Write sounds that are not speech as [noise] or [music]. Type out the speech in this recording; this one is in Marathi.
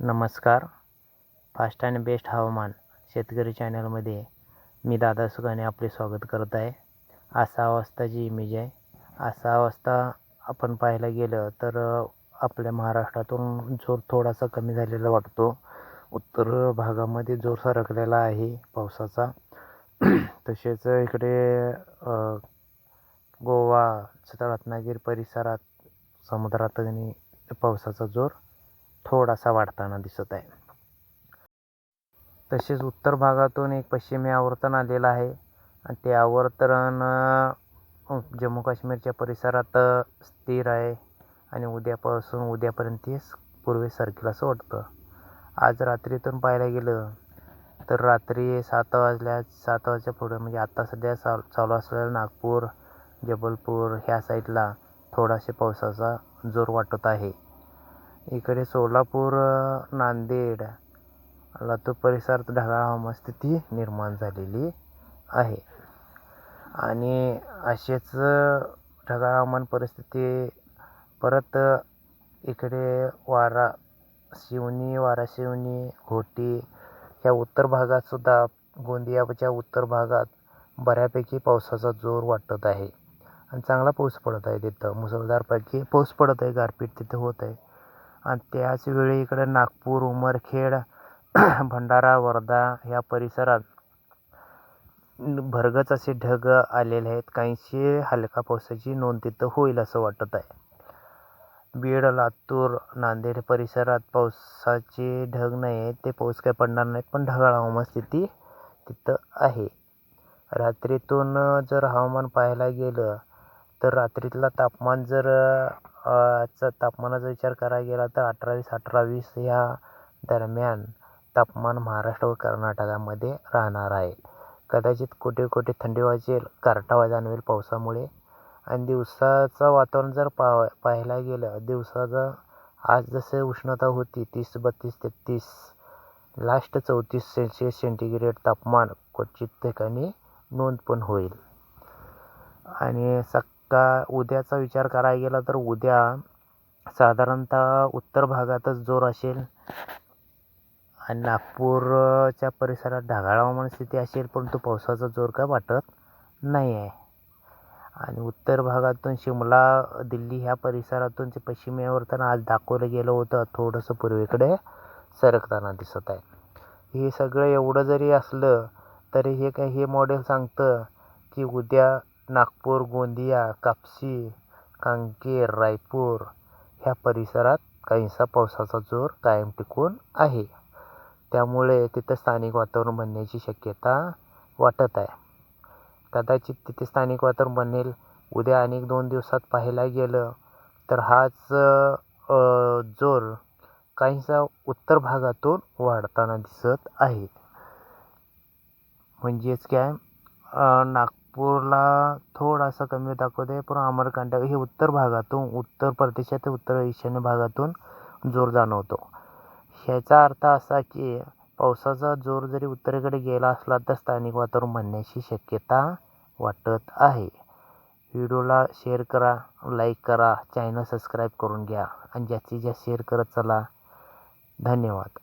नमस्कार. फास्ट अँड बेस्ट हवामान शेतकरी चॅनलमध्ये मी दादा सुगाने आपले स्वागत करत आहे. आज सहा वाजताची इमेज आहे. आज सहा वाजता आपण पाहायला गेलं तर आपल्या महाराष्ट्रातून जोर थोडासा कमी झालेला वाटतो. उत्तर भागामध्ये जोर सरकलेला आहे पावसाचा. [clears throat] तसेच इकडे गोवा रत्नागिरी परिसरात समुद्रात आणि पावसाचा जोर थोडासा वाढताना दिसत आहे. तसेच उत्तर भागातून एक पश्चिमी आवर्तन आलेलं आहे. आणि ते आवर्तन जम्मू काश्मीरच्या परिसरात स्थिर आहे. आणि उद्यापासून उद्यापर्यंत ते पूर्वेस सरकेल असं वाटतं. आज रात्रीतून पाहायला गेलं तर रात्री सात वाजल्या सात वाजच्या पुढे म्हणजे आता सध्या चाल चालू असलेलं नागपूर जबलपूर ह्या साईडला थोडासे पावसाचा जोर वाटत आहे. इकडे सोलापूर नांदेड लातूर परिसरात ढगाळ हवामान स्थिती निर्माण झालेली आहे. आणि असेच ढगाळ हवामान परिस्थिती परत इकडे वारा शिवनी वारा शिवनी घोटी ह्या उत्तर भागातसुद्धा गोंदियाच्या उत्तर भागात बऱ्यापैकी पावसाचा जोर वाटत आहे. आणि चांगला पाऊस पडत आहे तिथं. मुसळधारपैकी पाऊस पडत आहे गारपीट तिथं होत आहे. आणि त्याच वेळी इकडे नागपूर उमरखेड [clears throat] भंडारा वर्धा ह्या परिसरात भरगच असे ढग आलेले आहेत. काहीशी हलका पावसाची नोंद तिथं होईल असं वाटत आहे. बीड लातूर नांदेड परिसरात पावसाचे ढग नाही आहेत. ते पाऊस काय पडणार नाहीत पण ढगाळ हवामान स्थिती तिथं आहे. रात्रीतून जर हवामान पाहायला गेलं तर रात्रीतला तापमान जर चा तापमानाचा विचार करायला गेला तर अठरावीस अठरावीस अठरा वीस ह्या दरम्यान तापमान महाराष्ट्र व कर्नाटकामध्ये राहणार आहे. कदाचित कुठे कुठे थंडी वाजेल गारठा जाणवेल पावसामुळे. आणि दिवसाचं वातावरण जर पा पाहायला गेलं दिवसाचं आज जसे उष्णता होती तीस बत्तीस तेहतीस लास्ट चौतीस सेल्सिअस सेंटीग्रेड तापमान क्वचित ठिकाणी नोंद पण होईल. आणि का उद्याचा विचार करायला गेला तर उद्या साधारणतः उत्तर भागातच जोर असेल. आणि नागपूरच्या परिसरात ढगाळ हवामान स्थिती असेल परंतु पावसाचा जोर काय वाटत नाही आहे. आणि उत्तर भागातून शिमला दिल्ली ह्या परिसरातून ते पश्चिमेवर आज दाखवलं गेलं होतं थोडंसं पूर्वेकडे सरकताना दिसत आहे. हे सगळं एवढं जरी असलं तरी हे काय हे मॉडेल सांगतं की उद्या नागपूर गोंदिया कापसी कांकेर रायपूर ह्या परिसरात काहीसा पावसाचा जोर कायम टिकून आहे. त्यामुळे तिथं स्थानिक वातावरण बनण्याची शक्यता वाटत आहे. कदाचित तिथे स्थानिक वातावरण बनेल. उद्या अनेक दोन दिवसात पाहायला गेलं तर हाच जोर काहीसा उत्तर भागातून वाढताना दिसत आहे. म्हणजेच काय? नाग नागपूरला थोडासा कमी दाखवते पण अमरकांटक हे उत्तर भागातून उत्तर प्रदेशात उत्तर ईशान्य भागातून जोर जाणवतो. ह्याचा अर्थ असा की पावसाचा जोर जरी उत्तरेकडे गेला असला तर स्थानिक वातावरण म्हणण्याची शक्यता वाटत आहे. व्हिडिओला शेअर करा लाईक करा चॅनल सबस्क्राईब करून घ्या आणि जास्तीत जास्त शेअर करत चला. धन्यवाद.